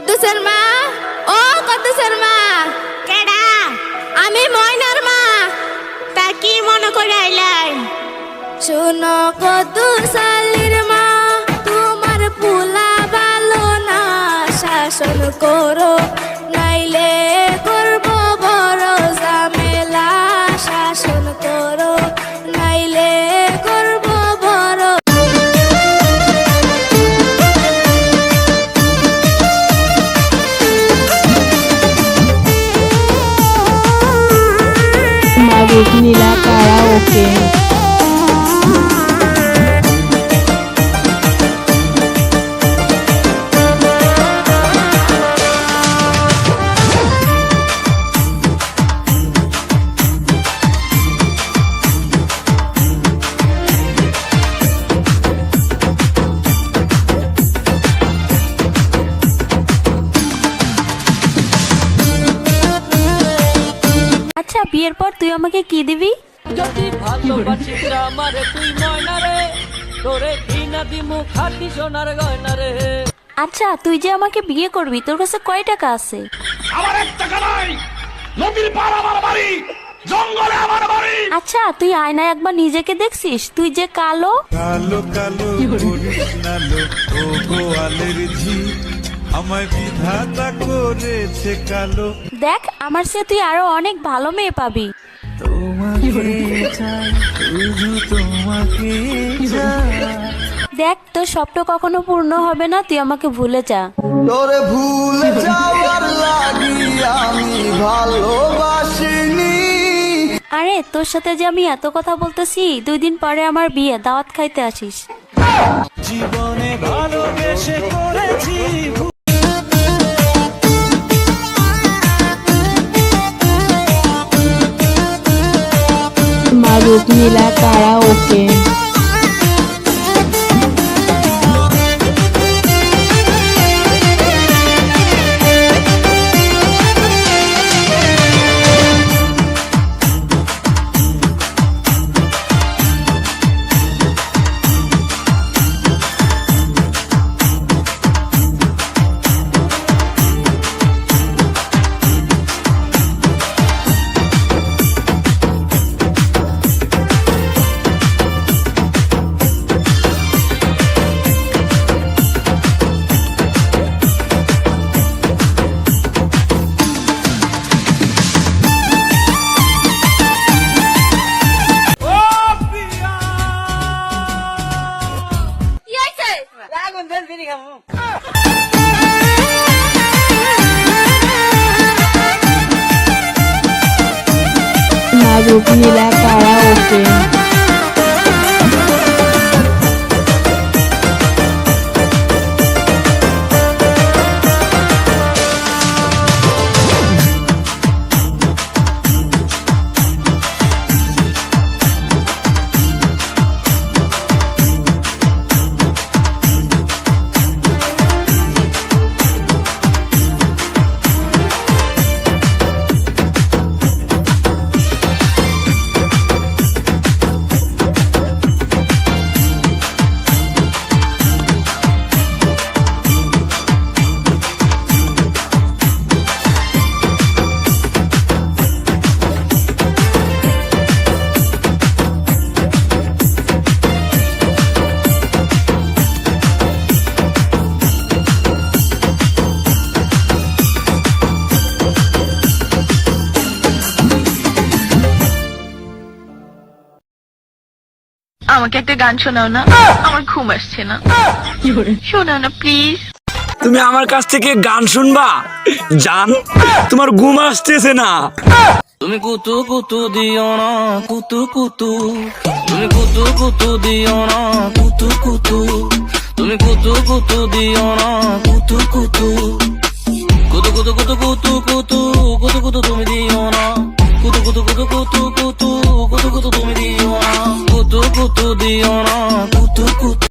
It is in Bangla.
কদ্দুসের মা? ও কদ্দুসের মা। কেডা? আমি ময়নার মা। তা কি মনে করে আইলাই? শুনো কদ্দুসালির মা তোমার পুলা ভালো না শাসন করো নাইলে কারা ওকে আচ্ছা বিয়ের পর তুই আমাকে কি দিবি? যদি ভালোবাসিস আমারে তুই ময়না রে তোরে ঘৃণা দিমু খাটি সোনার গয়না রে। আচ্ছা তুই যে আমাকে বিয়ে করবি তোর কাছে কয় টাকা আছে? আমার এক টাকা নাই। নদীর পার আমার বাড়ি জঙ্গলে আমার বাড়ি। আচ্ছা তুই আয়নায় একবার নিজেকে দেখছিস? তুই যে কালো। কালো কালো ও গোয়ালের ঝি। আমায় বিধাতা করেছে কালো। দেখ আমার সে তুই আরও অনেক ভালো মেয়ে পাবি। তোমাকে চাই শুধু তোমাকে চাই দেখ তোর স্বপ্ন কখনো পূর্ণ হবে না তুই আমাকে ভুলে যা। তোরে ভুলে যাওয়ার লাগি আমি ভালোবাসিনি। আরে তোর সাথে যে আমি এত কথা বলতেছি দুই দিন পরে আমার বিয়ে দাওয়াত খাইতে আসিস। জীবনে ভালোবেসে করেছি Ludmila Karaoke. ben pilih kamu. Marupila Karaoke. আমাকে একটা গান শোনাও না। আমার ঘুম আসছে না। শোনাও না প্লিজ তুমি আমার কাছ থেকে গান শুনবা? জান তোমার ঘুম আসতেছে না। তুমি কুতু কুতু দিও না কুতু কুতু। তুমি কুতু কুতু দিও না কুতু কুতু। তুমি কুতু কুতু দিও না কুতু। কুতু কুতু কুতু কুতু কুতু কুতু